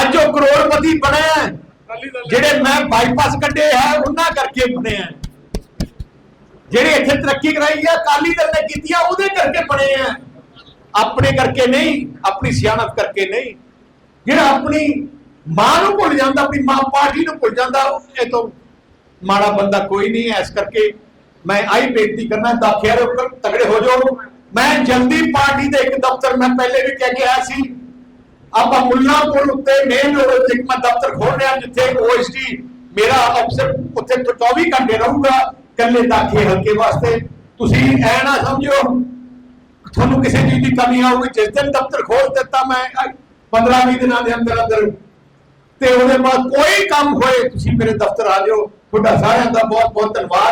ਅੱਜ ਉਹ ਕਰੋੜਪਤੀ ਬਣਿਆ ਜਿਹੜੇ ਮੈਂ ਬਾਈਪਾਸ ਕੱਢੇ ਹੈ ਉਹਨਾਂ ਕਰਕੇ ਬਣਿਆ। ਜਿਹੜੇ ਇੱਥੇ ਤਰੱਕੀ ਕਰਾਈ ਹੈ ਅਕਾਲੀ ਦਲ ਨੇ ਕੀਤੀ ਆ ਉਹਦੇ ਕਰਕੇ ਬਣੇ ਆ। ਆਪਣੇ ਕਰਕੇ ਨਹੀਂ ਆਪਣੀ ਸਿਆਣਪ ਕਰਕੇ ਨਹੀਂ। ਜਿਹੜਾ ਆਪਣੀ ਮਾਂ ਨੂੰ ਭੁੱਲ ਜਾਂਦਾ ਆਪਣੀ ਮਾਂ ਪਾਰਟੀ ਨੂੰ ਭੁੱਲ ਜਾਂਦਾ ਇਹ ਤੋਂ ਮਾੜਾ ਬੰਦਾ ਕੋਈ ਨਹੀਂ ਹੈ। ਇਸ ਕਰਕੇ ਮੈਂ ਆਈ ਬੇਨਤੀ ਕਰਨਾ ਦਾਖਿਆਂ ਦੇ ਉੱਪਰ ਤਗੜੇ ਹੋ ਜਾਓ। ਮੈਂ ਜਲਦੀ ਪਾਰਟੀ ਦੇ ਇੱਕ ਦਫ਼ਤਰ ਮੈਂ ਪਹਿਲੇ ਵੀ ਕਹਿ ਕੇ ਆਇਆ ਸੀ ਆਪਾਂ ਮੁੱਲਾਂਪੁਰ ਉੱਤੇ ਮੇਨ ਰੋਡ ਉੱਤੇ ਇੱਕ ਮੈਂ ਦਫ਼ਤਰ ਖੋਲ ਰਿਹਾ, ਜਿੱਥੇ ਓਐਸਟੀ ਮੇਰਾ ਅਫਸਰ ਉੱਥੇ 24 ਘੰਟੇ ਰਹੂਗਾ ਕੱਲੇ ਦਾਖੇ ਹਲਕੇ ਵਾਸਤੇ। ਤੁਸੀਂ ਐ ਨਾ ਸਮਝਿਓ, ਤੁਹਾਨੂੰ ਕਿਸੇ ਚੀਜ਼ ਦੀ ਕਮੀ ਆਊਗੀ ਜਿਸ ਦਿਨ ਦਫ਼ਤਰ ਖੋਲ ਦਿੱਤਾ ਮੈਂ 15 20 ਦਿਨਾਂ ਦੇ ਅੰਦਰ ਅੰਦਰ, ਤੇ ਉਹਦੇ ਬਾਅਦ ਕੋਈ ਕੰਮ ਹੋਏ, ਤੁਸੀਂ ਮੇਰੇ ਦਫ਼ਤਰ ਆ ਜਾਓ। ਤੁਹਾਡਾ ਸਾਰਿਆਂ ਦਾ ਬਹੁਤ ਬਹੁਤ ਧੰਨਵਾਦ।